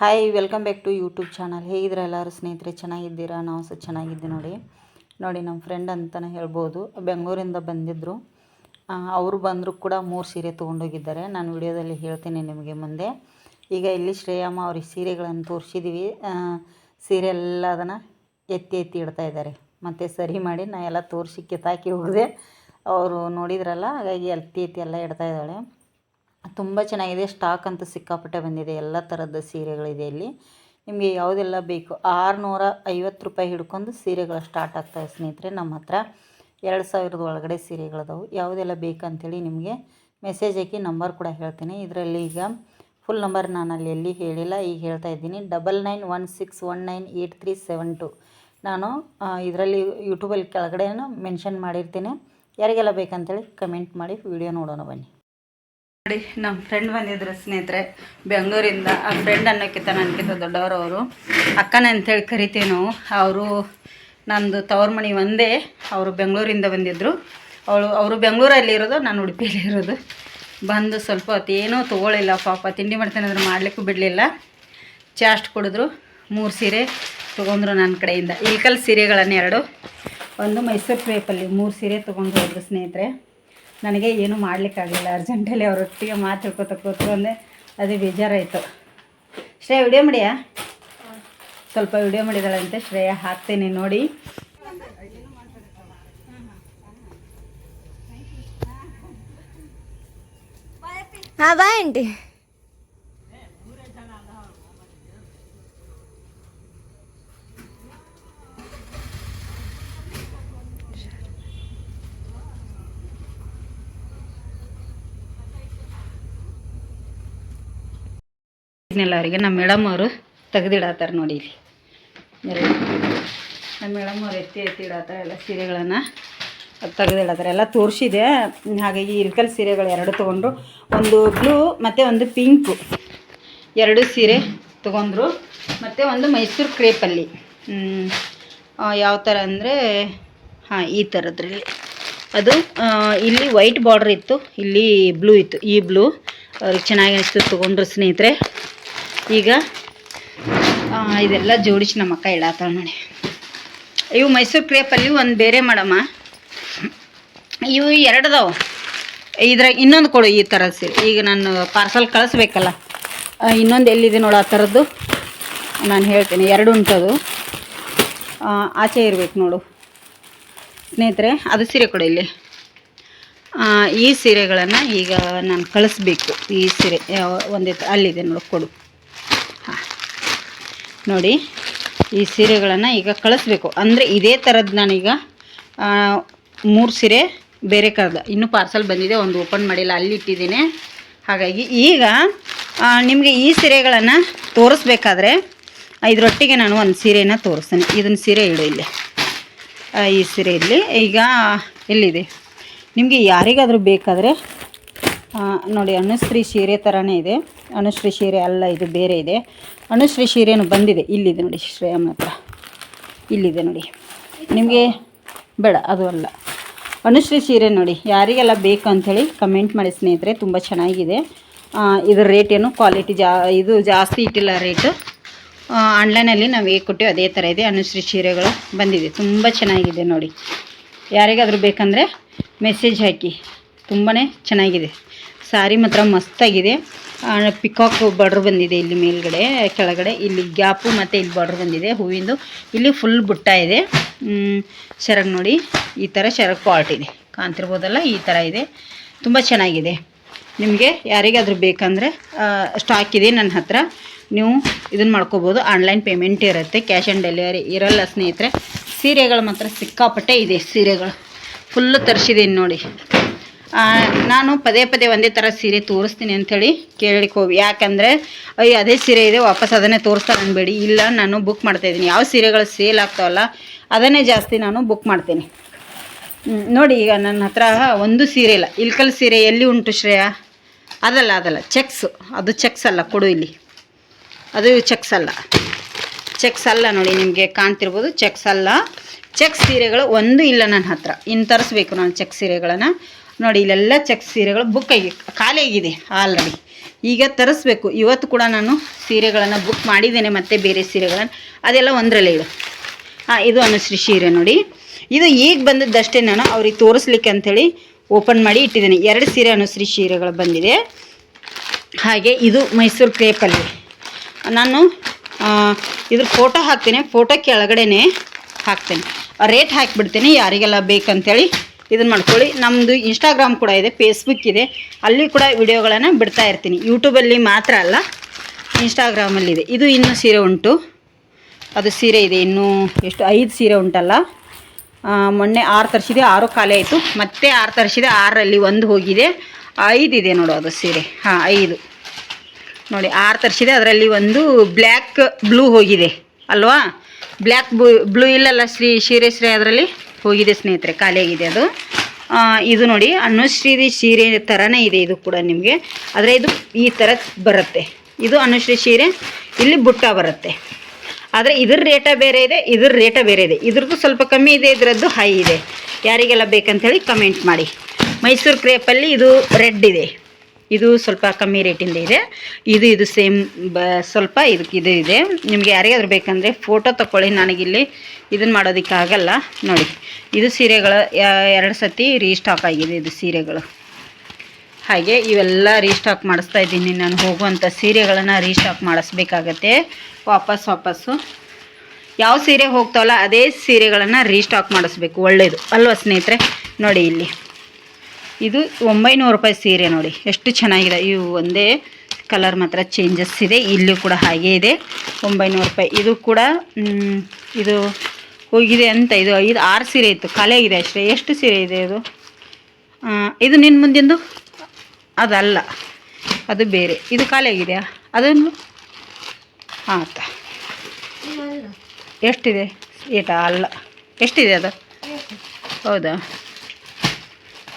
Hi welcome back to YouTube channel ಹೇಗಿದ್ರೆ ಎಲ್ಲರೂ ಸ್ನೇಹಿತರೆ, ಚೆನ್ನಾಗಿದ್ದೀರಾ? ನಾವು ಸಹ ಚೆನ್ನಾಗಿದ್ದೆ ನೋಡಿ. ನೋಡಿ ನಮ್ಮ ಫ್ರೆಂಡ್ ಅಂತಲೇ ಹೇಳ್ಬೋದು. ಬೆಂಗಳೂರಿಂದ ಬಂದಿದ್ದರು ಅವರು ಬಂದರೂ ಕೂಡ ಮೂರು ಸೀರೆ ತೊಗೊಂಡೋಗಿದ್ದಾರೆ. ನಾನು ವಿಡಿಯೋದಲ್ಲಿ ಹೇಳ್ತೀನಿ ನಿಮಗೆ ಮುಂದೆ. ಈಗ ಇಲ್ಲಿ ಶ್ರೇಯಮ್ಮ ಅವ್ರಿಗೆ ಸೀರೆಗಳನ್ನು ತೋರಿಸಿದ್ದೀವಿ ಸೀರೆ ಎಲ್ಲ ಅದನ್ನು ಎತ್ತಿ ಎತ್ತಿ ಇಡ್ತಾ ಇದ್ದಾರೆ. ಮತ್ತು ಸರಿ ಮಾಡಿ ನಾ ಎಲ್ಲ ತೋರಿಸಿ ಕಿತ್ತಾಕಿ ಹೋಗಿದೆ. ಅವರು ನೋಡಿದ್ರಲ್ಲ, ಹಾಗಾಗಿ ಎತ್ತಿ ಎತ್ತಿ ಎಲ್ಲ ಇಡ್ತಾ ಇದ್ದಾಳೆ. ತುಂಬ ಚೆನ್ನಾಗಿದೆ. ಸ್ಟಾಕ್ ಅಂತ ಸಿಕ್ಕಾಪಟ್ಟೆ ಬಂದಿದೆ. ಎಲ್ಲ ಥರದ ಸೀರೆಗಳಿದೆ ಇಲ್ಲಿ. ನಿಮಗೆ ಯಾವುದೆಲ್ಲ ಬೇಕು? ಆರುನೂರ ಐವತ್ತು ರೂಪಾಯಿ ಹಿಡ್ಕೊಂಡು ಸೀರೆಗಳು ಸ್ಟಾರ್ಟ್ ಆಗ್ತವೆ ಸ್ನೇಹಿತರೆ. ನಮ್ಮ ಹತ್ರ ಎರಡು ಸಾವಿರದ ಒಳಗಡೆ ಸೀರೆಗಳದಾವು. ಯಾವುದೆಲ್ಲ ಬೇಕಂತೇಳಿ ನಿಮಗೆ ಮೆಸೇಜ್ ಹಾಕಿ ನಂಬರ್ ಕೂಡ ಹೇಳ್ತೀನಿ. ಇದರಲ್ಲಿ ಈಗ ಫುಲ್ ನಂಬರ್ ನಾನು ಅಲ್ಲಿ ಎಲ್ಲಿ ಹೇಳಿಲ್ಲ. ಈಗ ಹೇಳ್ತಾ ಇದ್ದೀನಿ. Double nine one six one nine eight three seven two ನಾನು ಇದರಲ್ಲಿ ಯೂಟ್ಯೂಬಲ್ಲಿ ಕೆಳಗಡೆ ಮೆನ್ಷನ್ ಮಾಡಿರ್ತೀನಿ. ಯಾರಿಗೆಲ್ಲ ಬೇಕಂತೇಳಿ ಕಮೆಂಟ್ ಮಾಡಿ ವಿಡಿಯೋ ನೋಡೋಣ ಬನ್ನಿ. ನೋಡಿ ನಮ್ಮ ಫ್ರೆಂಡ್ ಬಂದಿದ್ರು ಸ್ನೇಹಿತರೆ. ಬೆಂಗಳೂರಿಂದ ಆ ಫ್ರೆಂಡ್ ಅನ್ನೋಕ್ಕಿಂತ ನನಗಿಂತ ದೊಡ್ಡವರು ಅವರು ಅಕ್ಕನ ಅಂತೇಳಿ ಕರಿತೀವಿ ನಾವು. ಅವರು ನಂದು ತವ್ರ ಮನೆ ಒಂದೇ. ಅವರು ಬೆಂಗಳೂರಿಂದ ಬಂದಿದ್ದರು ಅವಳು, ಅವರು ಬೆಂಗಳೂರಲ್ಲಿ ಇರೋದು, ನಾನು ಉಡುಪಿಯಲ್ಲಿ ಇರೋದು. ಬಂದು ಸ್ವಲ್ಪ ಹೊತ್ತು ಏನೂ ತೊಗೊಳಿಲ್ಲ ಪಾಪ. ತಿಂಡಿ ಮಾಡ್ತೇನೆ ಅಂದ್ರೆ ಮಾಡಲಿಕ್ಕೂ ಬಿಡಲಿಲ್ಲ. ಚಾಸ್ಟ್ ಕುಡಿದ್ರು. ಮೂರು ಸೀರೆ ತೊಗೊಂಡ್ರು ನನ್ನ ಕಡೆಯಿಂದ. ಇಲ್ಕಲ್ ಸೀರೆಗಳನ್ನು ಎರಡು ಒಂದು ಮೈಸೂರು ಕ್ರೇಪಲ್ಲಿ ಮೂರು ಸೀರೆ ತೊಗೊಂಡು ಹೋದ್ರು ಸ್ನೇಹಿತರೆ. ನನಗೆ ಏನೂ ಮಾಡಲಿಕ್ಕಾಗಲಿಲ್ಲ. ಅರ್ಜೆಂಟಲ್ಲಿ ಅವರೊಟ್ಟಿಗೆ ಮಾತು ಹೇಳ್ಕೊತ ಅಂದರೆ ಅದು ಬೇಜಾರಾಯಿತು. ಶ್ರೇಯ ವಿಡಿಯೋ ಮಾಡಿಯ? ಸ್ವಲ್ಪ ವಿಡಿಯೋ ಮಾಡಿದಾಳಂತೆ. ಶ್ರೇಯ, ಹಾಕ್ತೀನಿ ನೋಡಿ. ಹಾಂ, ಬಾ ಆಂಟಿ. ಇದನ್ನೆಲ್ಲ ಅವರಿಗೆ ನಮ್ಮ ಮೇಡಮ್ ಅವರು ತೆಗೆದಿಡತ್ತಾರೆ ನೋಡಿ ಇಲ್ಲಿ. ಎಲ್ಲ ನಮ್ಮ ಮೇಡಮ್ ಅವ್ರು ಎತ್ತಿ ಎತ್ತಿ ಇಡತ್ತಾರೆ ಎಲ್ಲ ಸೀರೆಗಳನ್ನು. ತೆಗೆದಿಡತ್ತಾರೆ ಎಲ್ಲ ತೋರಿಸಿದೆ. ಹಾಗಾಗಿ ಇಲ್ಕಲ್ ಸೀರೆಗಳು ಎರಡು ತೊಗೊಂಡ್ರು. ಒಂದು ಬ್ಲೂ ಮತ್ತು ಒಂದು ಪಿಂಕು. ಎರಡು ಸೀರೆ ತೊಗೊಂಡ್ರು. ಮತ್ತು ಒಂದು ಮೈಸೂರು ಕ್ರೇಪಲ್ಲಿ. ಯಾವ ಥರ ಅಂದರೆ, ಹಾಂ, ಈ ಥರದ್ರಲ್ಲಿ ಅದು ಇಲ್ಲಿ ವೈಟ್ ಬಾರ್ಡ್ರ್ ಇತ್ತು. ಇಲ್ಲಿ ಬ್ಲೂ ಇತ್ತು. ಈ ಬ್ಲೂ. ಅವ್ರಿಗೆ ಚೆನ್ನಾಗಿ ಅನಿಸ್ತು. ತೊಗೊಂಡ್ರು ಸ್ನೇಹಿತರೆ. ಈಗ ಇದೆಲ್ಲ ಜೋಡಿಸಿ ನಮ್ಮ ಅಕ್ಕ ಇಡತ್ತಾಳ ನೋಡಿ. ಇವು ಮೈಸೂರು ಕ್ರೇಪಲ್ಲಿ ಒಂದು ಬೇರೆ ಮಾಡಮ್ಮ. ಇವು ಎರಡದವು ಇದ್ರಾಗ ಇನ್ನೊಂದು ಕೊಡು ಈ ಥರ ಸೀರೆ. ಈಗ ನಾನು ಪಾರ್ಸಲ್ ಕಳಿಸ್ಬೇಕಲ್ಲ. ಇನ್ನೊಂದು ಎಲ್ಲಿದೆ ನೋಡು ಆ ಥರದ್ದು ನಾನು ಹೇಳ್ತೀನಿ, ಎರಡು ಉಂಟದು. ಆಚೆ ಇರ್ಬೇಕು ನೋಡು. ಸ್ನೇಹಿತರೆ, ಅದು ಸೀರೆ ಕೊಡು ಇಲ್ಲಿ. ಈ ಸೀರೆಗಳನ್ನು ಈಗ ನಾನು ಕಳಿಸ್ಬೇಕು. ಈ ಸೀರೆ ಯಾವ ಒಂದೇ ಅಲ್ಲಿದೆ ನೋಡು, ಕೊಡು. ನೋಡಿ, ಈ ಸೀರೆಗಳನ್ನು ಈಗ ಕಳಿಸ್ಬೇಕು. ಅಂದರೆ ಇದೇ ಥರದ್ದು ನಾನೀಗ ಮೂರು ಸೀರೆ ಬೇರೆ ಕರೆದ ಇನ್ನೂ ಪಾರ್ಸಲ್ ಬಂದಿದೆ, ಒಂದು ಓಪನ್ ಮಾಡಿಲ್ಲ, ಅಲ್ಲಿ ಇಟ್ಟಿದ್ದೀನಿ. ಹಾಗಾಗಿ ಈಗ ನಿಮಗೆ ಈ ಸೀರೆಗಳನ್ನು ತೋರಿಸ್ಬೇಕಾದ್ರೆ ಇದರೊಟ್ಟಿಗೆ ನಾನು ಒಂದು ಸೀರೆಯನ್ನು ತೋರಿಸ್ತೇನೆ. ಇದನ್ನು ಸೀರೆ ಇಡು ಇಲ್ಲಿ. ಈ ಸೀರೆ ಇಲ್ಲಿ. ಈಗ ಎಲ್ಲಿದೆ? ನಿಮಗೆ ಯಾರಿಗಾದರೂ ಬೇಕಾದರೆ ನೋಡಿ, ಅನುಶ್ರೀ ಸೀರೆ ಥರನೇ ಇದೆ. ಅನುಶ್ರೀ ಸೀರೆ ಅಲ್ಲ, ಇದು ಬೇರೆ ಇದೆ. ಅನುಶ್ರೀ ಸೀರೆನು ಬಂದಿದೆ. ಇಲ್ಲಿದೆ ನೋಡಿ, ಶ್ರೇಯಮ್ಮ ಹತ್ರ. ಇಲ್ಲಿದೆ ನೋಡಿ. ನಿಮಗೆ ಬೇಡ, ಅದು ಅಲ್ಲ. ಅನುಶ್ರೀ ಸೀರೆ ನೋಡಿ, ಯಾರಿಗೆಲ್ಲ ಬೇಕು ಅಂಥೇಳಿ ಕಮೆಂಟ್ ಮಾಡಿ ಸ್ನೇಹಿತರೆ, ತುಂಬ ಚೆನ್ನಾಗಿದೆ. ಇದ್ರ ರೇಟ್ ಏನು? ಕ್ವಾಲಿಟಿ ಜಾ, ಇದು ಜಾಸ್ತಿ ಇಟ್ಟಿಲ್ಲ ರೇಟು. ಆನ್ಲೈನಲ್ಲಿ ನಾವು ಹೇಗೆ ಕೊಟ್ಟಿವಿ, ಅದೇ ಥರ ಇದೆ. ಅನುಶ್ರೀ ಸೀರೆಗಳು ಬಂದಿದೆ. ತುಂಬ ಚೆನ್ನಾಗಿದೆ ನೋಡಿ. ಯಾರಿಗಾದರೂ ಬೇಕಂದರೆ ಮೆಸೇಜ್ ಹಾಕಿ. ತುಂಬಾ ಚೆನ್ನಾಗಿದೆ. ಸಾರಿ ಮಾತ್ರ ಮಸ್ತಾಗಿದೆ. ಪಿಕಾಕ್ ಬಾರ್ಡ್ರ್ ಬಂದಿದೆ ಇಲ್ಲಿ ಮೇಲ್ಗಡೆ, ಕೆಳಗಡೆ. ಇಲ್ಲಿ ಗ್ಯಾಪು ಮತ್ತು ಇಲ್ಲಿ ಬಾರ್ಡ್ರ್ ಬಂದಿದೆ, ಹೂವಿಂದು. ಇಲ್ಲಿ ಫುಲ್ ಬುಟ್ಟ ಇದೆ. ಶರಗ್ ನೋಡಿ. ಈ ಥರ ಶರಗ್ ಪಾರ್ಟ್ ಇದೆ. ಕಾಣ್ತಿರ್ಬೋದಲ್ಲ? ಈ ಥರ ಇದೆ. ತುಂಬ ಚೆನ್ನಾಗಿದೆ. ನಿಮಗೆ ಯಾರಿಗಾದರೂ ಬೇಕಂದರೆ ಸ್ಟಾಕ್ ಇದೆ ನನ್ನ ಹತ್ರ. ನೀವು ಇದನ್ನು ಮಾಡ್ಕೋಬೋದು. ಆನ್ಲೈನ್ ಪೇಮೆಂಟ್ ಇರುತ್ತೆ. ಕ್ಯಾಶ್ ಆನ್ ಡೆಲಿವರಿ ಇರಲ್ಲ ಸ್ನೇಹಿತರೆ. ಸೀರೆಗಳು ಮಾತ್ರ ಸಿಕ್ಕಾಪಟ್ಟೆ ಇದೆ ಸೀರೆಗಳು. ಫುಲ್ಲು ತರಿಸಿದ್ದೀನಿ ನೋಡಿ. ನಾನು ಪದೇ ಪದೇ ಒಂದೇ ಥರ ಸೀರೆ ತೋರಿಸ್ತೀನಿ ಅಂಥೇಳಿ ಕೇಳಲಿಕ್ಕೆ ಹೋಗಿ. ಯಾಕಂದರೆ, ಅಯ್ಯ, ಅದೇ ಸೀರೆ ಇದೆ, ವಾಪಸ್ ಅದನ್ನೇ ತೋರಿಸ್ತಾರೆ ಅನ್ಬೇಡಿ. ಇಲ್ಲ, ನಾನು ಬುಕ್ ಮಾಡ್ತಾಯಿದ್ದೀನಿ ಯಾವ ಸೀರೆಗಳು ಸೇಲ್ ಆಗ್ತಾವಲ್ಲ, ಅದನ್ನೇ ಜಾಸ್ತಿ ನಾನು ಬುಕ್ ಮಾಡ್ತೀನಿ. ನೋಡಿ ಈಗ ನನ್ನ ಹತ್ರ ಒಂದು ಸೀರೆ ಇಲ್ಲ. ಇಲ್ಕಲ್ ಸೀರೆ ಎಲ್ಲಿ ಉಂಟು ಶ್ರೇಯ? ಅದಲ್ಲ ಅದಲ್ಲ. ಚೆಕ್ಸ್. ಅದು ಚೆಕ್ಸ್ ಅಲ್ಲ, ಕೊಡು ಇಲ್ಲಿ. ಅದು ಚೆಕ್ಸ್ ಅಲ್ಲ. ಚೆಕ್ಸ್ ಅಲ್ಲ ನೋಡಿ, ನಿಮಗೆ ಕಾಣ್ತಿರ್ಬೋದು. ಚೆಕ್ಸ್ ಅಲ್ಲ. ಚೆಕ್ ಸೀರೆಗಳು ಒಂದು ಇಲ್ಲ ನನ್ನ ಹತ್ರ. ಇನ್ನು ತರಿಸ್ಬೇಕು ನಾನು ಚೆಕ್ ಸೀರೆಗಳನ್ನು. ನೋಡಿ, ಇಲ್ಲೆಲ್ಲ ಚೆಕ್ ಸೀರೆಗಳು ಬುಕ್ ಆಗಿ, ಖಾಲಿ ಆಗಿದೆ ಆಲ್ರೆಡಿ ಈಗ ತರಿಸ್ಬೇಕು. ಇವತ್ತು ಕೂಡ ನಾನು ಸೀರೆಗಳನ್ನು ಬುಕ್ ಮಾಡಿದ್ದೇನೆ, ಮತ್ತು ಬೇರೆ ಸೀರೆಗಳನ್ನು. ಅದೆಲ್ಲ ಒಂದರಲ್ಲೇ ಇಡು ಹಾಂ ಇದು ಅನುಶ್ರೀ ಸೀರೆ ನೋಡಿ. ಇದು ಈಗ ಬಂದದ್ದಷ್ಟೇ ನಾನು ಅವ್ರಿಗೆ ತೋರಿಸ್ಲಿಕ್ಕೆ ಅಂಥೇಳಿ ಓಪನ್ ಮಾಡಿ ಇಟ್ಟಿದ್ದೀನಿ. ಎರಡು ಸೀರೆ ಅನುಶ್ರೀ ಸೀರೆಗಳು ಬಂದಿದೆ. ಹಾಗೆ ಇದು ಮೈಸೂರು ಕ್ರೇಪಲ್ಲಿ. ನಾನು ಇದ್ರ ಫೋಟೋ ಹಾಕ್ತೇನೆ. ಫೋಟೋ ಕೆಳಗಡೆನೇ ಹಾಕ್ತೇನೆ. ರೇಟ್ ಹಾಕಿಬಿಡ್ತೇನೆ, ಯಾರಿಗೆಲ್ಲ ಬೇಕಂತೇಳಿ. ಇದನ್ನು ಮಾಡ್ಕೊಳ್ಳಿ. ನಮ್ಮದು ಇನ್ಸ್ಟಾಗ್ರಾಮ್ ಕೂಡ ಇದೆ ಫೇಸ್ಬುಕ್ ಇದೆ. ಅಲ್ಲಿ ಕೂಡ ವಿಡಿಯೋಗಳನ್ನು ಬಿಡ್ತಾ ಇರ್ತೀನಿ. ಯೂಟ್ಯೂಬಲ್ಲಿ ಮಾತ್ರ ಅಲ್ಲ ಇನ್ಸ್ಟಾಗ್ರಾಮಲ್ಲಿದೆ ಇದು. ಇನ್ನೂ ಸೀರೆ ಉಂಟು. ಅದು ಸೀರೆ ಇದೆ, ಇನ್ನೂ ಎಷ್ಟು, ಐದು ಸೀರೆ ಉಂಟಲ್ಲ. ಮೊನ್ನೆ ಆರು ತರಿಸಿದೆ, ಆರು ಖಾಲಿ ಆಯಿತು. ಮತ್ತೆ ಆರು ತರಿಸಿದೆ ಆರಲ್ಲಿ ಒಂದು ಹೋಗಿದೆ. ಐದಿದೆ ನೋಡು ಅದು ಸೀರೆ. ಹಾಂ, ಐದು. ನೋಡಿ, ಆರು ತರಿಸಿದೆ, ಅದರಲ್ಲಿ ಒಂದು ಬ್ಲ್ಯಾಕ್ ಬ್ಲೂ ಹೋಗಿದೆ. ಅಲ್ವಾ? ಬ್ಲ್ಯಾಕ್ ಬ್ಲೂ ಇಲ್ಲಲ್ಲ ಶ್ರೀ, ಸೀರೆ ಅದರಲ್ಲಿ? ಹೋಗಿದೆ ಸ್ನೇಹಿತರೆ ಖಾಲಿಯಾಗಿದೆ ಅದು. ಇದು ನೋಡಿ ಅನುಶ್ರೀ ಸೀರೆ ಥರನೇ ಇದೆ ಇದು ಕೂಡ ನಿಮಗೆ. ಆದರೆ ಇದು ಈ ಥರ ಬರುತ್ತೆ. ಇದು ಅನುಶ್ರೀ ಸೀರೆ, ಇಲ್ಲಿ ಬುಟ್ಟ ಬರುತ್ತೆ. ಆದರೆ ಇದ್ರ ರೇಟ ಬೇರೆ ಇದೆ, ಇದ್ರ ರೇಟ ಬೇರೆ ಇದೆ. ಇದ್ರದ್ದು ಸ್ವಲ್ಪ ಕಮ್ಮಿ ಇದೆ, ಇದರದ್ದು ಹೈ ಇದೆ. ಯಾರಿಗೆಲ್ಲ ಬೇಕಂತೇಳಿ ಕಮೆಂಟ್ ಮಾಡಿ. ಮೈಸೂರು ಕ್ರೇಪಲ್ಲಿ ಇದು ರೆಡ್ ಇದೆ. ಇದು ಸ್ವಲ್ಪ ಕಮ್ಮಿ ರೇಟಿಂದ ಇದೆ. ಇದು ಇದು ಸೇಮ್, ಬ, ಸ್ವಲ್ಪ ಇದಕ್ಕೆ ಇದು ಇದೆ. ನಿಮಗೆ ಯಾರಿಗಾದ್ರೂ ಬೇಕಂದರೆ ಫೋಟೋ ತಗೊಳ್ಳಿ ನನಗಿಲ್ಲಿ ಇದನ್ನು ಮಾಡೋದಕ್ಕೆ ಆಗಲ್ಲ ನೋಡಿ, ಇದು ಸೀರೆಗಳು ಎರಡು ಸತಿ ರೀಸ್ಟಾಕ್ ಆಗಿದೆ ಇದು ಸೀರೆಗಳು. ಹಾಗೆ ಇವೆಲ್ಲ ರೀಸ್ಟಾಕ್ ಮಾಡಿಸ್ತಾ ಇದ್ದೀನಿ ನಾನು. ಹೋಗುವಂಥ ಸೀರೆಗಳನ್ನು ರೀಸ್ಟಾಕ್ ಮಾಡಿಸ್ಬೇಕಾಗತ್ತೆ. ವಾಪಸ್, ವಾಪಸ್ಸು. ಯಾವ ಸೀರೆ ಹೋಗ್ತಾವಲ್ಲ, ಅದೇ ಸೀರೆಗಳನ್ನು ರೀಸ್ಟಾಕ್ ಮಾಡಿಸ್ಬೇಕು. ಒಳ್ಳೆಯದು ಅಲ್ವಾ ಸ್ನೇಹಿತರೆ? ನೋಡಿ ಇಲ್ಲಿ. ಇದು ಒಂಬೈನೂರು ರೂಪಾಯಿ ಸೀರೆ ನೋಡಿ. ಎಷ್ಟು ಚೆನ್ನಾಗಿದೆ. ಇವು ಒಂದೇ ಕಲರ್ ಮಾತ್ರ ಚೇಂಜಸ್ ಇದೆ. ಇಲ್ಲೂ ಕೂಡ ಹಾಗೇ ಇದೆ. ಒಂಬೈನೂರು ರೂಪಾಯಿ. ಇದು ಕೂಡ ಇದು ಹೋಗಿದೆ ಅಂತ. ಇದು ಐದು ಆರು ಸೀರೆ ಇತ್ತು. ಕಲೆ ಇದೆ ಅಷ್ಟೇ. ಎಷ್ಟು ಸೀರೆ ಇದೆ ಇದು? ಇದು ನಿನ್ನ ಮುಂದಿಂದು? ಅದಲ್ಲ. ಅದು ಬೇರೆ. ಇದು ಖಾಲಿಯಾಗಿದೆಯಾ ಅದನ್ನು ಆತ ಎಷ್ಟಿದೆ? ಏಟ ಅಲ್ಲ. ಎಷ್ಟಿದೆ ಅದು? ಹೌದಾ?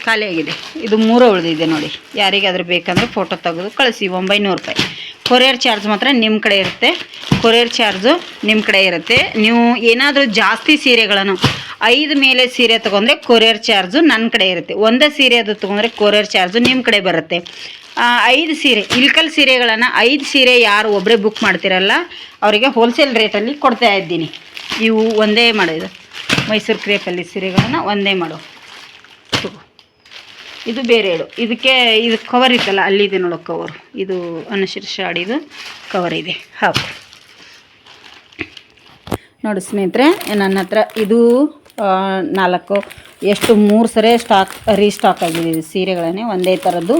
ಖಾಲಿಯಾಗಿದೆ ಇದು ಮೂರು ಉಳಿದಿದೆ ನೋಡಿ. ಯಾರಿಗಾದರೂ ಬೇಕಂದರೆ ಫೋಟೋ ತೆಗೆದು ಕಳಿಸಿ, ಒಂಬೈನೂರು ರೂಪಾಯಿ. ಕೊರಿಯರ್ ಚಾರ್ಜ್ ಮಾತ್ರ ನಿಮ್ಮ ಕಡೆ ಇರುತ್ತೆ. ಕೊರಿಯರ್ ಚಾರ್ಜು ನಿಮ್ಮ ಕಡೆ ಇರುತ್ತೆ. ನೀವು ಏನಾದರೂ ಜಾಸ್ತಿ ಸೀರೆಗಳನ್ನು, ಐದು ಮೇಲೆ ಸೀರೆ ತೊಗೊಂಡ್ರೆ ಕೊರಿಯರ್ ಚಾರ್ಜು ನನ್ನ ಕಡೆ ಇರುತ್ತೆ. ಒಂದೇ ಸೀರೆ ಅದು ತೊಗೊಂಡ್ರೆ ಕೊರಿಯರ್ ಚಾರ್ಜು ನಿಮ್ಮ ಕಡೆ ಬರುತ್ತೆ. ಐದು ಸೀರೆ, ಇಲ್ಕಲ್ ಸೀರೆಗಳನ್ನು ಐದು ಸೀರೆ ಯಾರು ಒಬ್ಬರೇ ಬುಕ್ ಮಾಡ್ತಿರಲ್ಲ, ಅವರಿಗೆ ಹೋಲ್ಸೇಲ್ ರೇಟಲ್ಲಿ ಕೊಡ್ತಾ ಇದ್ದೀನಿ. ಇವು ಒಂದೇ ಮಾಡೋದು. ಮೈಸೂರು ಕ್ರೇಪಲ್ಲಿ ಸೀರೆಗಳನ್ನು ಒಂದೇ ಮಾಡು. ಇದು ಬೇರೆ ಹೇಳು ಇದಕ್ಕೆ ಇದು ಕವರ್ ಇತ್ತಲ್ಲ, ಅಲ್ಲಿದೆ ನೋಡು ಕವರ್ ಇದು ಅನುಶೀರ್ಷ ಶಾಡಿದು ಕವರ್ ಇದೆ. ಹಾಕು ನೋಡಿ ಸ್ನೇಹಿತರೆ, ನನ್ನ ಹತ್ರ ಇದು ನಾಲ್ಕು, ಎಷ್ಟು ಮೂರು ಸರಿ ಸ್ಟಾಕ್ ರೀಸ್ಟಾಕ್ ಆಗಿದೆ ಸೀರೆಗಳನ್ನೇ, ಒಂದೇ ಥರದ್ದು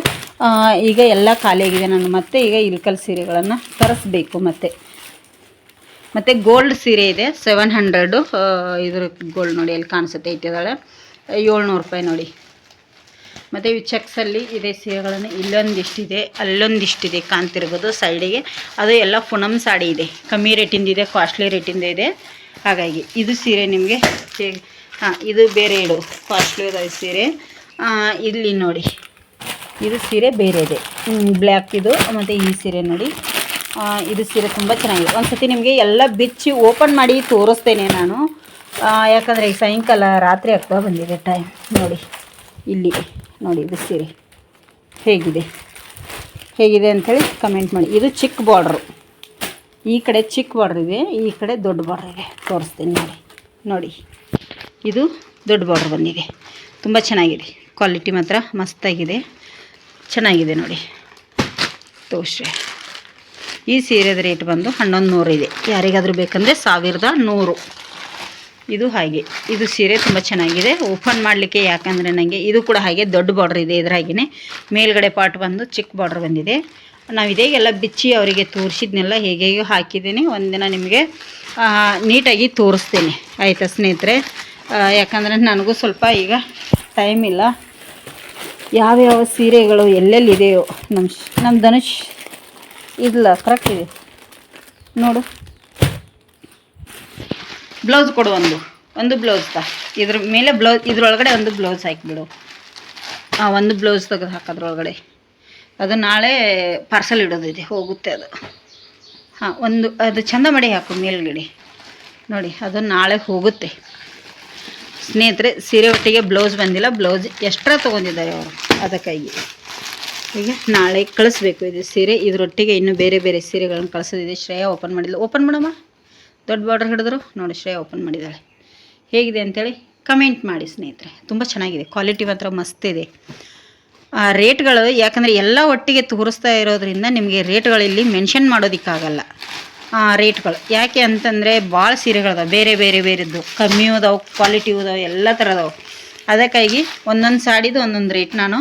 ಈಗ ಎಲ್ಲ ಖಾಲಿಯಾಗಿದೆ ನಾನು ಮತ್ತೆ ಈಗ ಇಲ್ಕಲ್ ಸೀರೆಗಳನ್ನು ತರಿಸ್ಬೇಕು ಮತ್ತೆ. ಮತ್ತು ಗೋಲ್ಡ್ ಸೀರೆ ಇದೆ ಸೆವೆನ್ ಹಂಡ್ರೆಡು ಇದ್ರ ಗೋಲ್ಡ್ ನೋಡಿ, ಎಲ್ಲಿ ಕಾಣಿಸುತ್ತೆ ಇಟ್ಟಿದ್ದಾಳೆ ಏಳ್ನೂರು ರೂಪಾಯಿ ನೋಡಿ. ಮತ್ತು ಇವು ಚೆಕ್ಸಲ್ಲಿ ಇದೆ ಸೀರೆಗಳನ್ನು ಇಲ್ಲೊಂದಿಷ್ಟಿದೆ, ಅಲ್ಲೊಂದಿಷ್ಟಿದೆ ಕಾಣ್ತಿರ್ಬೋದು ಸೈಡಿಗೆ ಅದು ಎಲ್ಲ ಪುನಮ್ ಸಾಡಿ ಇದೆ. ಕಮ್ಮಿ ರೇಟಿಂದ ಇದೆ ಕಾಸ್ಟ್ಲಿ ರೇಟಿಂದ ಇದೆ ಹಾಗಾಗಿ ಇದು ಸೀರೆ ನಿಮಗೆ ಹಾಂ, ಇದು ಬೇರೆ ಇಡು. ಕಾಸ್ಟ್ಲಿ ಸೀರೆ. ಇಲ್ಲಿ ನೋಡಿ. ಇದು ಸೀರೆ ಬೇರೆ ಇದೆ. ಬ್ಲ್ಯಾಕ್ ಇದು, ಮತ್ತು ಈ ಸೀರೆ ನೋಡಿ. ಇದು ಸೀರೆ ತುಂಬ ಚೆನ್ನಾಗಿದೆ. ಒಂದು ಸತಿ ನಿಮಗೆ ಎಲ್ಲ ಬಿಚ್ಚಿ ಓಪನ್ ಮಾಡಿ ತೋರಿಸ್ತೇನೆ ನಾನು. ಯಾಕಂದರೆ ಈ ಸಾಯಂಕಾಲ ರಾತ್ರಿ ಆಗ್ತಾ ಬಂದಿದೆ ಟೈಮ್ ನೋಡಿ, ಇಲ್ಲಿ. ನೋಡಿ, ಇದು ಸೀರೆ. ಹೇಗಿದೆ? ಹೇಗಿದೆ ಅಂಥೇಳಿ ಕಮೆಂಟ್ ಮಾಡಿ. ಇದು ಚಿಕ್ಕ ಬಾರ್ಡ್ರು ಈ ಕಡೆ ಚಿಕ್ಕ ಬಾರ್ಡ್ರ್ ಇದೆ, ಈ ಕಡೆ ದೊಡ್ಡ ಬಾರ್ಡ್ರ್ ಇದೆ. ತೋರಿಸ್ತೀನಿ ನೋಡಿ. ನೋಡಿ, ಇದು ದೊಡ್ಡ ಬಾರ್ಡ್ರ್ ಬಂದಿದೆ. ತುಂಬ ಚೆನ್ನಾಗಿದೆ. ಕ್ವಾಲಿಟಿ ಮಾತ್ರ ಮಸ್ತಾಗಿದೆ. ಚೆನ್ನಾಗಿದೆ ನೋಡಿ. ತೋರಿಸ್ರಿ. ಈ ಸೀರೆದ ರೇಟ್ ಬಂದು ಹನ್ನೊಂದು ನೂರು ಇದೆ. ಯಾರಿಗಾದರೂ ಬೇಕಂದರೆ ಸಾವಿರದ ನೂರು. ಇದು ಹಾಗೆ. ಇದು ಸೀರೆ ತುಂಬ ಚೆನ್ನಾಗಿದೆ. ಓಪನ್ ಮಾಡಲಿಕ್ಕೆ ಯಾಕಂದರೆ ನನಗೆ ಇದು ಕೂಡ ಹಾಗೆ ದೊಡ್ಡ ಬಾರ್ಡ್ರ್ ಇದೆ ಇದ್ರ ಹಾಗೆಯೇ ಮೇಲ್ಗಡೆ ಪಾರ್ಟ್ ಬಂದು ಚಿಕ್ಕ ಬಾರ್ಡ್ರ್ ಬಂದಿದೆ. ನಾವು ಇದೇಗೆಲ್ಲ ಬಿಚ್ಚಿ ಅವರಿಗೆ ತೋರಿಸಿದ್ನೆಲ್ಲ ಹೇಗೆ ಹಾಕಿದ್ದೀನಿ. ಒಂದಿನ ನಿಮಗೆ ನೀಟಾಗಿ ತೋರಿಸ್ತೀನಿ. ಆಯಿತಾ ಸ್ನೇಹಿತರೆ? ಯಾಕಂದರೆ ನನಗೂ ಸ್ವಲ್ಪ ಈಗ ಟೈಮ್ ಇಲ್ಲ. ಯಾವ್ಯಾವ ಸೀರೆಗಳು ಎಲ್ಲೆಲ್ಲಿದೆಯೋ. ನಮ್ಮ ನಮ್ಮ ಧನುಷ್ ಇಲ್ಲ ಕರೆಕ್ಟ್ ಇದೆ. ನೋಡು. ಬ್ಲೌಸ್ ಕೊಡು ಒಂದು ಒಂದು ಬ್ಲೌಸ್ ತ. ಇದ್ರ ಮೇಲೆ ಬ್ಲೌಸ್, ಇದ್ರೊಳಗಡೆ ಒಂದು ಬ್ಲೌಸ್ ಹಾಕಿಬಿಡು. ಆ, ಒಂದು ಬ್ಲೌಸ್ ತೆಗೆದು ಹಾಕೋದ್ರೊಳಗಡೆ. ಅದು ನಾಳೆ ಪಾರ್ಸಲ್ ಇಡೋದಿದೆ, ಹೋಗುತ್ತೆ ಅದು. ಹಾಂ, ಒಂದು, ಅದು ಚಂದ ಮಾಡಿ ಹಾಕು ಮೇಲ್ಗಡೆ. ನೋಡಿ, ಅದು ನಾಳೆ ಹೋಗುತ್ತೆ. ಸ್ನೇಹಿತರೆ, ಸೀರೆ ಒಟ್ಟಿಗೆ ಬ್ಲೌಸ್ ಬಂದಿಲ್ಲ, ಬ್ಲೌಸ್ ಎಕ್ಸ್ಟ್ರಾ ತೊಗೊಂಡಿದ್ದಾರೆ ಅವರು, ಅದಕ್ಕಾಗಿ. ಈಗ ನಾಳೆ ಕಳಿಸ್ಬೇಕು, ಇದು ಸೀರೆ. ಇದರೊಟ್ಟಿಗೆ ಇನ್ನೂ ಬೇರೆ ಬೇರೆ ಸೀರೆಗಳನ್ನು ಕಳಿಸೋದಿದೆ. ಶ್ರೇಯಾ ಓಪನ್ ಮಾಡಿಲ್ಲ ಓಪನ್ ಮಾಡಮ್ಮ ದೊಡ್ಡ ಬಾರ್ಡರ್ ಹಿಡಿದ್ರು ನೋಡಿ ಶ್ರೇಯ ಓಪನ್ ಮಾಡಿದ್ದಾಳೆ. ಹೇಗಿದೆ ಅಂತೇಳಿ ಕಮೆಂಟ್ ಮಾಡಿ ಸ್ನೇಹಿತರೆ. ತುಂಬ ಚೆನ್ನಾಗಿದೆ. ಕ್ವಾಲಿಟಿ ಮಾತ್ರ ಮಸ್ತ್ ಇದೆ. ಆ ರೇಟ್ಗಳು ಯಾಕಂದರೆ ಎಲ್ಲ ಒಟ್ಟಿಗೆ ತೋರಿಸ್ತಾ ಇರೋದ್ರಿಂದ ನಿಮಗೆ ರೇಟ್ಗಳು ಇಲ್ಲಿ ಮೆನ್ಷನ್ ಮಾಡೋದಕ್ಕಾಗಲ್ಲ. ಆ ರೇಟ್ಗಳು ಯಾಕೆ ಅಂತಂದರೆ ಭಾಳ ಸೀರೆಗಳದಾವೆ. ಬೇರೆ ಬೇರೆ, ಬೇರೆದ್ದು. ಕಮ್ಮಿ ಅದಾವೆ ಕ್ವಾಲಿಟಿ ಅದಾವೆ ಎಲ್ಲ ಥರದವು ಅದಕ್ಕಾಗಿ ಒಂದೊಂದು ಸಾಡಿದು ಒಂದೊಂದು ರೇಟ್ ನಾನು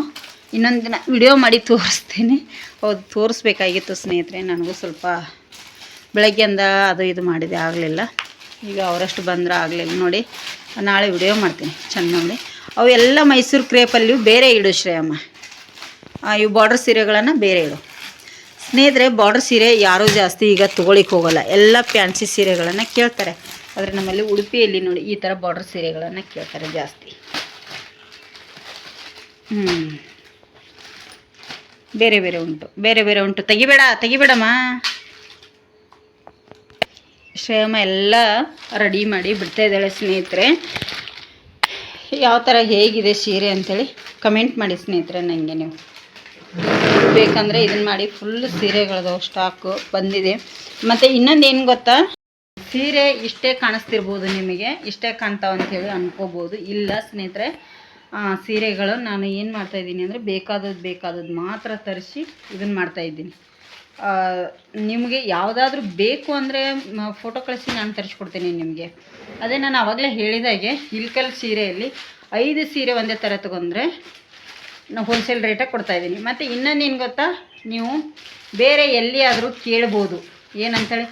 ಇನ್ನೊಂದು ದಿನ ವಿಡಿಯೋ ಮಾಡಿ ತೋರಿಸ್ತೀನಿ. ಹೌದು, ತೋರಿಸ್ಬೇಕಾಗಿತ್ತು ಸ್ನೇಹಿತರೆ. ನನಗೂ ಸ್ವಲ್ಪ ಬೆಳಗ್ಗೆಯಿಂದ ಅದು ಇದು ಮಾಡಿದೆ, ಆಗಲಿಲ್ಲ. ಈಗ ಅವರಷ್ಟು ಬಂದ್ರೆ ಆಗಲಿಲ್ಲ. ನೋಡಿ, ನಾಳೆ ವಿಡಿಯೋ ಮಾಡ್ತೀನಿ. ಚೆನ್ನಾಗಿ ಅವು ಎಲ್ಲ ಮೈಸೂರು ಕ್ರೇಪಲ್ಲಿಯೂ ಬೇರೆ ಇಡು ಶ್ರೇಯಮ್ಮ. ಇವು ಬಾರ್ಡರ್ ಸೀರೆಗಳನ್ನು ಬೇರೆ ಇಡು. ಸ್ನೇಹಿತರೆ ಬಾರ್ಡರ್ ಸೀರೆ ಯಾರೂ ಜಾಸ್ತಿ ಈಗ ತೊಗೊಳಿಕ್ಕೆ ಹೋಗಲ್ಲ. ಎಲ್ಲ ಫ್ಯಾನ್ಸಿ ಸೀರೆಗಳನ್ನು ಕೇಳ್ತಾರೆ. ಆದರೆ ನಮ್ಮಲ್ಲಿ ಉಡುಪಿಯಲ್ಲಿ ನೋಡಿ ಈ ಥರ ಬಾರ್ಡರ್ ಸೀರೆಗಳನ್ನು ಕೇಳ್ತಾರೆ ಜಾಸ್ತಿ. ಹ್ಞೂ ಬೇರೆ ಬೇರೆ ಉಂಟು. ಬೇರೆ ಬೇರೆ ಉಂಟು. ತೆಗಿಬೇಡ, ತೆಗಿಬೇಡಮ್ಮ. ಶ್ರೇಯಮ್ಮ ಎಲ್ಲ ರೆಡಿ ಮಾಡಿ ಬಿಡ್ತಾ ಇದ್ದಾಳೆ ಸ್ನೇಹಿತರೆ. ಯಾವ ಥರ ಹೇಗಿದೆ ಸೀರೆ ಅಂಥೇಳಿ ಕಮೆಂಟ್ ಮಾಡಿ ಸ್ನೇಹಿತರೆ ನನಗೆ ನೀವು. ಬೇಕಂದರೆ ಇದನ್ನು ಮಾಡಿ ಫುಲ್ ಸೀರೆಗಳದು ಸ್ಟಾಕು ಬಂದಿದೆ. ಮತ್ತು ಇನ್ನೊಂದು ಏನು ಗೊತ್ತಾ? ಸೀರೆ ಇಷ್ಟೇ ಕಾಣಿಸ್ತಿರ್ಬೋದು ನಿಮಗೆ, ಇಷ್ಟೇ ಅಂಥೇಳಿ ಅನ್ಕೋಬೋದು. ಇಲ್ಲ ಸ್ನೇಹಿತರೆ ಸೀರೆಗಳು ನಾನು ಏನು ಮಾಡ್ತಾಯಿದ್ದೀನಿ ಅಂದರೆ ಬೇಕಾದದ್ದು ಬೇಕಾದದ್ದು ಮಾತ್ರ ತರಿಸಿ ಇದನ್ನು ಮಾಡ್ತಾಯಿದ್ದೀನಿ ನಿಮಗೆ ಯಾವುದಾದ್ರೂ ಬೇಕು ಅಂದರೆ ಫೋಟೋ ಕಳಿಸಿ ನಾನು ತರಿಸ್ಕೊಡ್ತೀನಿ ನಿಮಗೆ. ಅದೇ ನಾನು ಆವಾಗಲೇ ಹೇಳಿದಾಗೆ ಇಲ್ಕಲ್ ಸೀರೆಯಲ್ಲಿ ಐದು ಸೀರೆ ಒಂದೇ ಥರ ತೊಗೊಂಡ್ರೆ ನಾವು ಹೋಲ್ಸೇಲ್ ರೇಟಾಗಿ ಕೊಡ್ತಾಯಿದ್ದೀನಿ ಮತ್ತು ಇನ್ನೊಂದು ಏನು ಗೊತ್ತಾ? ನೀವು ಬೇರೆ ಎಲ್ಲಿಯಾದರೂ ಕೇಳ್ಬೋದು. ಏನಂತೇಳಿ,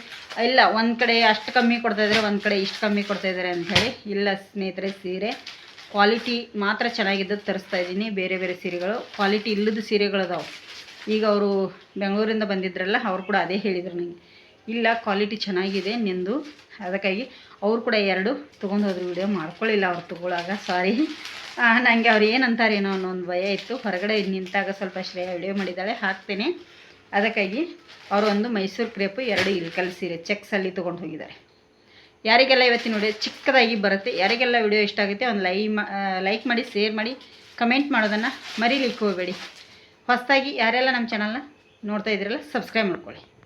ಇಲ್ಲ, ಒಂದು ಕಡೆ ಅಷ್ಟು ಕಮ್ಮಿ ಕೊಡ್ತಾಯಿದ್ದಾರೆ ಒಂದು ಕಡೆ ಇಷ್ಟು ಕಮ್ಮಿ ಕೊಡ್ತಾಯಿದ್ದಾರೆ ಅಂಥೇಳಿ ಇಲ್ಲ ಸ್ನೇಹಿತರೆ, ಸೀರೆ ಕ್ವಾಲಿಟಿ ಮಾತ್ರ ಚೆನ್ನಾಗಿದ್ದು ತರಿಸ್ತಾ ಇದ್ದೀನಿ. ಬೇರೆ ಬೇರೆ ಸೀರೆಗಳು ಕ್ವಾಲಿಟಿ ಇಲ್ಲದ ಸೀರೆಗಳದಾವೆ ಈಗ ಅವರು ಬೆಂಗಳೂರಿಂದ ಬಂದಿದ್ರಲ್ಲ, ಅವ್ರು ಕೂಡ ಅದೇ ಹೇಳಿದರು ನನಗೆ ಇಲ್ಲ ಕ್ವಾಲಿಟಿ ಚೆನ್ನಾಗಿದೆ ನಿಂದು. ಅದಕ್ಕಾಗಿ ಅವ್ರು ಕೂಡ ಎರಡು ತೊಗೊಂಡು ಹೋದ್ರು ವಿಡಿಯೋ ಮಾಡ್ಕೊಳ್ಳಿಲ್ಲ ಅವ್ರು ತೊಗೊಳಾಗ ಸಾರಿ ನನಗೆ ಅವ್ರು ಏನಂತಾರೇನೋ ಅನ್ನೋ ಒಂದು ಭಯ ಇತ್ತು. ಹೊರಗಡೆ ನಿಂತಾಗ ಸ್ವಲ್ಪ ಶ್ರೇಯ ವಿಡಿಯೋ ಮಾಡಿದ್ದಾಳೆ, ಹಾಕ್ತೇನೆ. ಅದಕ್ಕಾಗಿ ಅವರು ಒಂದು ಮೈಸೂರು ಕ್ರೇಪು ಎರಡು ಇಲ್ಲಿ ಸೀರೆ ಚೆಕ್ಸಲ್ಲಿ ತೊಗೊಂಡು ಹೋಗಿದ್ದಾರೆ. ಯಾರಿಗೆಲ್ಲ ಇವತ್ತಿನ ವಿಡಿಯೋ ಚಿಕ್ಕದಾಗಿ ಬರುತ್ತೆ, ಯಾರಿಗೆಲ್ಲ ವಿಡಿಯೋ ಇಷ್ಟ ಆಗುತ್ತೆ, ಒಂದು ಲೈ ಲೈಕ್ ಮಾಡಿ ಶೇರ್ ಮಾಡಿ ಕಮೆಂಟ್ ಮಾಡೋದನ್ನು ಮರೀಲಿಕ್ಕೆ ಹೋಗಬೇಡಿ. ಹೊಸದಾಗಿ ಯಾರೆಲ್ಲ ನಮ್ಮ ಚಾನಲ್ನ ನೋಡ್ತಾ ಇದ್ದೀರಲ್ಲ ಸಬ್ಸ್ಕ್ರೈಬ್ ಮಾಡ್ಕೊಳ್ಳಿ.